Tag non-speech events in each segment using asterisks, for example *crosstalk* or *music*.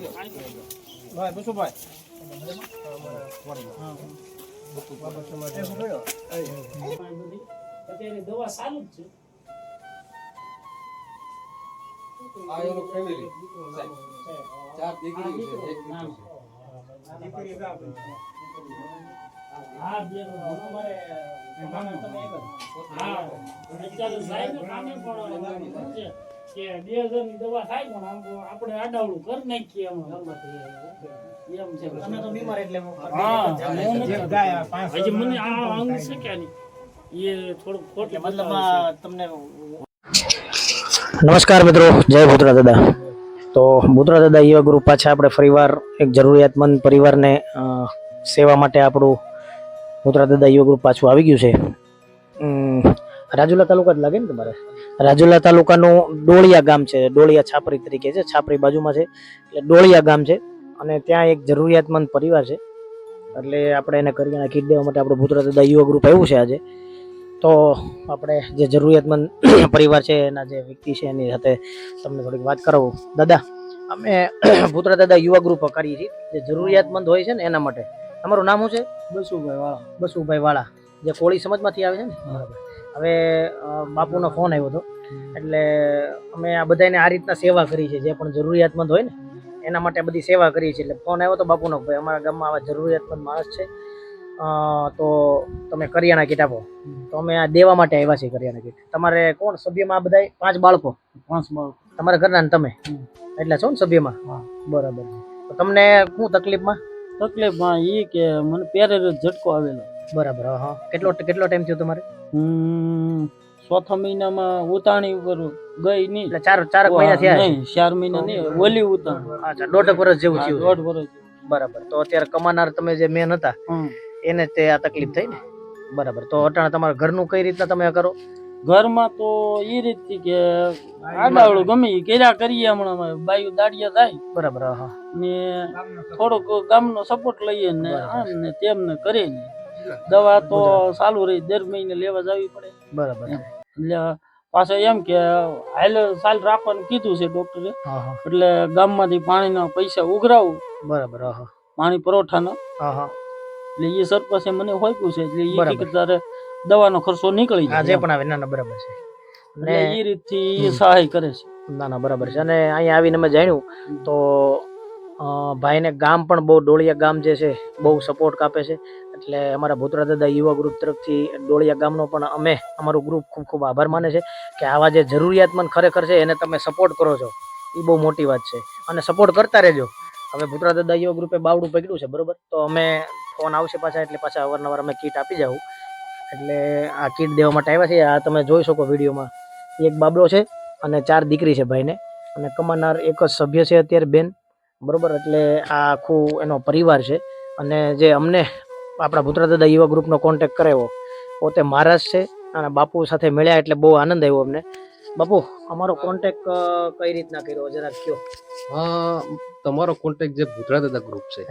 ભાઈ બસુભાઈ અત્યારે દવા ચાલુ જ છે. આ એનું ફેમિલી ચાર દીકરીઓ છે એક દીકરો છે હા બે અમારે કામે તમે એક જ. હા સાહેબ કામે પણ છે. કે બે હજારની દવા થાય પણ આમ તો આપણે આડાવડું કરી નાખીએ એમ. એમ છે. તમે તો બીમાર એટલે હા હજી મને આ અંગ છે કે એ થોડું ખોટ મતલબ તમને નમસ્કાર મિત્રો જય ભૂતરા દાદા. તો ભૂતરા દાદા યુવા ગ્રુપ પાછા આપણે ફરીવાર એક જરૂરિયાતમંદ પરિવારને સેવા માટે આપણું ભૂતરા દાદા યુવા ગ્રુપ પાછું આવી ગયું છે. રાજુલા તાલુકા જ લાગે ને તમારે? રાજુલા તાલુકાનું ડોળિયા ગામ છે. ડોળિયા છાપરી તરીકે છે. છાપરી બાજુમાં છે. એટલે ડોળિયા ગામ છે. અને ત્યાં એક જરૂરિયાતમંદ પરિવાર છે. એટલે આપણે એને કરિયાણા કીટ દેવા માટે આપણું ભૂતરા દાદા યુવા ગ્રુપ આવ્યું છે આજે. તો આપણે જે જરૂરિયાતમંદ *coughs* પરિવાર છે એના જે વ્યક્તિ છે એની સાથે તમને થોડીક વાત કરાવું. દાદા અમે *coughs* ભૂતરા દાદા યુવા ગ્રુપ કરીએ છીએ. જે જરૂરિયાતમંદ હોય છે ને એના માટે. તમારું નામ શું છે? બસુભાઈ વાળા. બસુભાઈ વાળા. જે કોળી સમાજમાંથી આવે છે ને? બરાબર હવે બાપુનો ફોન આવ્યો હતો. એટલે અમે આ બધાને આ રીતના સેવા કરી છે જે પણ જરૂરિયાતમંદ હોય ને એના માટે બધી સેવા કરી છે એટલે ફોન આવ્યો તો બાપુનો ભાઈ અમારા ગામમાં આવા જરૂરિયાતમંદ માણસ છે. તો તમે કરિયાણા કીટ આપો. તો અમે આ દેવા માટે આવ્યા છીએ કરિયાણા કીટ તમારે કોણ સભ્યમાં આ બધા પાંચ બાળકો? પાંચ બાળકો. તમારા ઘરના ને તમે. એટલે છો ને સભ્યમાં. બરાબર. તો તમને શું તકલીફમાં? તકલીફમાં એ કે મને પેરે ઝટકો આવેલો. બરાબર હા, કેટલો કેટલો ટાઈમ થયો તમારે? ચોથા મહિનામાં ઉતાણી ઉપર ગઈ નહીં. એટલે ચાર ચાર મહિના થયા નહીં ચાર મહિના નહીં ઓલી ઉતાણ. અચ્છા દોઢ વર્ષ જેવું થયું દોઢ વર્ષ બરાબર તો અત્યારે કમાનાર તમે જે મેન હતા એને તે આ તકલીફ થઈ ને? બરાબર તો અટાણે તમારા ઘરનું કઈ રીતના તમે કરો? ઘરમાં તો એ રીતથી કે આડાવડું ગમે ઈ કર્યા કરીએ હમણાં. બાયું દાડિયા થાય. બરાબર હા, ને થોડોક ગામનો સપોર્ટ લઈએ ને. આમ ને તેમ ને કરીએ ને. દવા તો ચાલુ રહી દર મહિને લેવા જવી પડે. બરાબર. એટલે પાછો એમ કે હાલ સાલ રાખવાનું કીધું છે ડોક્ટરે એટલે ગામમાંથી પાણીના પૈસા ઉઘરાવું. બરાબર પાણી પુરવઠાના એટલે એ સરપંચે મને હોપ્યું છે એટલે એ તારે દવાનો ખર્ચો નીકળી જાય. જે પણ આવે ના બરાબર છે. એટલે એ રીતથી સહાય કરે છે. ના ના બરાબર છે. અને અહીંયા આવીને અમે જાણ્યું તો ભાઈને ગામ પણ બહુ ડોળિયા ગામ જે છે બહુ સપોર્ટ કાપે છે. એટલે અમારા ભૂતરા દાદા યુવા ગ્રુપ તરફથી ડોળિયા ગામનો પણ અમે અમારું ગ્રુપ ખૂબ ખૂબ આભાર માને છે કે આવા જે જરૂરિયાતમંદ ખરેખર છે એને તમે સપોર્ટ કરો છો. એ બહુ મોટી વાત છે. અને સપોર્ટ કરતા રહેજો. હવે ભૂતરા દાદા યુવા ગ્રુપે બાવડું પકડ્યું છે, બરોબર? તો અમે ફોન આવશે પાછા એટલે પાછા અવારનવાર અમે કીટ આપી જાઉં. એટલે આ કીટ દેવા માટે આવ્યા છે. આ તમે જોઈ શકો વિડીયોમાં એક બાબલો છે અને ચાર દીકરી છે ભાઈને. અને કમાનાર એક જ સભ્ય છે અત્યારે બેન. બરોબર? એટલે આ આખું એનો પરિવાર છે. અને જે અમને આપણા ભૂતરા દાદા યુવા ગ્રુપનો કોન્ટેક્ટ કરાવ્યો. પોતે મહારાજ છે અને બાપુ સાથે મળ્યા એટલે બહુ આનંદ આવ્યો અમને. બાપુ અમારો કોન્ટેક્ટ કઈ રીતના કર્યો? જરાક કયો. હા તમારો કોન્ટેક્ટ જે ભૂતરા દાદા ગ્રુપ છે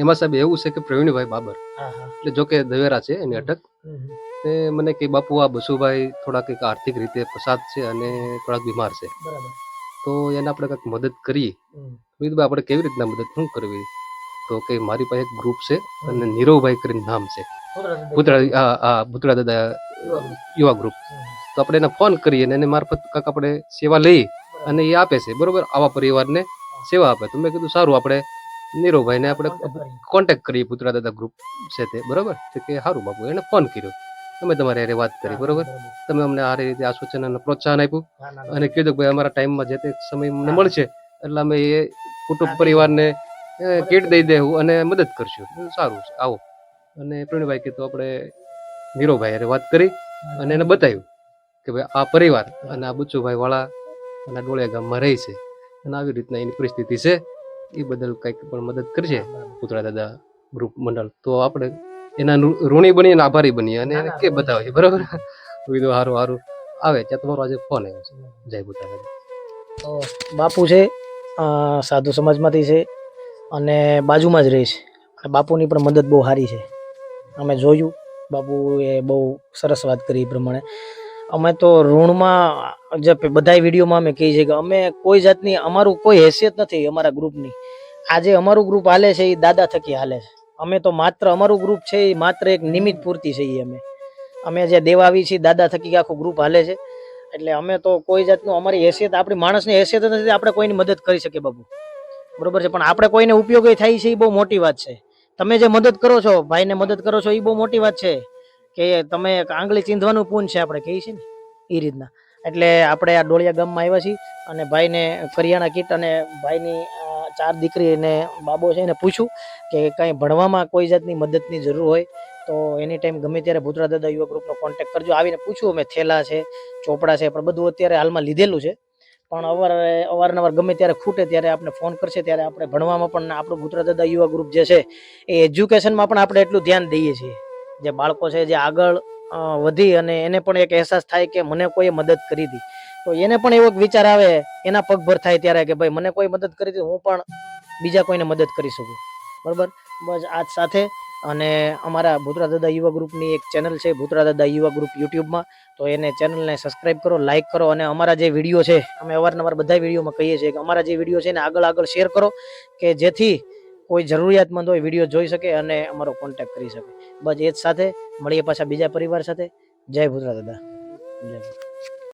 એમાં સાહેબ એવું છે કે પ્રવીણભાઈ બાબર એટલે જો કે દવેરા છે એની અટક તે મને કે બાપુ આ બસુભાઈ થોડા કંઈક આર્થિક રીતે પ્રસાદ છે અને થોડાક બીમાર છે. બરાબર. તો એને આપણે કંઈક મદદ કરીએ. કીધું આપણે કેવી રીતના મદદ શું કરવી? તો કે મારી પાસે એક ગ્રુપ છે અને નીરવભાઈ કરીને નામ છે. ભૂતળા આ ભૂતળા દાદા યુવા ગ્રુપ તો આપણે એને ફોન કરીએ અને એને મારફત કાંક આપણે સેવા લઈએ અને એ આપે છે બરોબર? આવા પરિવારને સેવા આપે. તો મેં કીધું સારું આપણે નીરવભાઈને આપણે કોન્ટેક્ટ કરીએ. ભૂતળા દાદા ગ્રુપ છે તે બરોબર? તો કે સારું બાપુ. એને ફોન કર્યો. અમે તમારે અરે વાત કરી બરોબર? તમે અમને આ રીતે આ સૂચન અને પ્રોત્સાહન આપ્યું અને કીધું કે ભાઈ અમારા ટાઈમમાં જે તે સમય અમને મળશે એટલે અમે એ કુટુંબ પરિવારને કીટ દઈ દેવું અને મદદ કરશું. સારું છે. આવો. અને પ્રવીણભાઈ કીધું આપણે મીરોભાઈ અરે વાત કરી અને એને બતાવ્યું કે ભાઈ આ પરિવાર અને આ બચ્ચુભાઈ વાળા અને ડોળિયા ગામમાં રહે છે અને આવી રીતના એની પરિસ્થિતિ છે. એ બદલ કંઈક પણ મદદ કરશે પુતળા દાદા ગ્રુપ મંડળ. તો આપણે એના ઋણી બનીએ અને આભારી બનીએ અને એને કે બતાવીએ. બરાબર? કીધું સારું સારું આવે ત્યાં તમારો આજે ફોન આવ્યો છે. જય પુતળા દાદા. તો બાપુ છે સાધુ સમાજમાંથી છે. અને બાજુમાં જ રહે છે. અને બાપુની પણ મદદ બહુ સારી છે. અમે જોયું. બાપુએ બહુ સરસ વાત કરી એ પ્રમાણે. અમે તો ઋણમાં જે બધાય વિડીયોમાં અમે કહીએ છીએ કે અમે કોઈ જાતની, અમારું કોઈ હેસિયત નથી અમારા ગ્રુપની. આજે અમારું ગ્રુપ હાલે છે, એ દાદા થકી હાલે છે. અમે તો માત્ર અમારું ગ્રુપ છે, એ માત્ર એક નિમિત્ત પૂરતી એ અમે. અમે જે દેવાવી છીએ, દાદા થકી આખું ગ્રુપ હાલે છે. એટલે અમે તો કોઈ જાતનું અમારી હેસિયત, આપણી માણસની હેસિયત નથી, આપણે કોઈની મદદ કરી શકીએ બાબુ બરોબર છે. પણ આપણે કોઈને ઉપયોગી થાય છે એ બહુ મોટી વાત છે. તમે જે મદદ કરો છો, ભાઈને મદદ કરો છો, એ બહુ મોટી વાત છે. કે તમે આંગળી ચીંધવાનું પૂન છે આપણે કહીએ છીએ ને, એ રીતના. એટલે આપણે આ ડોળિયા ગામમાં આવ્યા છીએ અને ભાઈને કરિયાણા કીટ અને ભાઈની ચાર દીકરી અને બાબો છે એને પૂછ્યું કે કાંઈ ભણવામાં કોઈ જાતની મદદની જરૂર હોય, તો એની ટાઈમ ગમે ત્યારે ભૂતરા દાદા યુવા ગ્રુપનો કોન્ટેક્ટ કરજો. આવીને પૂછ્યું, અમે થેલા છે, ચોપડા છે, પણ બધું અત્યારે હાલમાં લીધેલું છે. પણ અવાર, અવારનવાર ગમે ત્યારે ખૂટે ત્યારે આપણે ફોન કરશે, ત્યારે આપણે ભણવામાં પણ આપણું ભૂતરા દાદા યુવા ગ્રુપ જે છે, એ એજ્યુકેશનમાં પણ આપણે એટલું ધ્યાન દઈએ છીએ. જે બાળકો છે, જે આગળ વધી અને એને પણ એક અહેસાસ થાય કે મને કોઈએ મદદ કરી હતી તો એને પણ એવો વિચાર આવે, એના પગભર થાય ત્યારે કે ભાઈ, મને કોઈ મદદ કરી હતી હું પણ બીજા કોઈને મદદ કરી શકું. બરાબર? બસ આજ સાથે અને અમારા ભૂતરા દાદા યુવા ગ્રુપની એક ચેનલ છે, ભૂતરા દાદા યુવા ગ્રુપ યુટ્યુબમાં. તો એને ચેનલને સબસ્ક્રાઇબ કરો લાઇક કરો અને અમારા જે વીડિયો છે, અમે અવારનવાર બધા વિડીયોમાં કહીએ છીએ કે અમારા જે વીડિયો છે એને આગળ આગળ શેર કરો કે જેથી કોઈ જરૂરિયાતમંદ હોય વીડિયો જોઈ શકે અને અમારો કોન્ટેક્ટ કરી શકે. બસ એ જ સાથે, મળીએ પાછા બીજા પરિવાર સાથે. જય ભૂતરા દાદા. જય.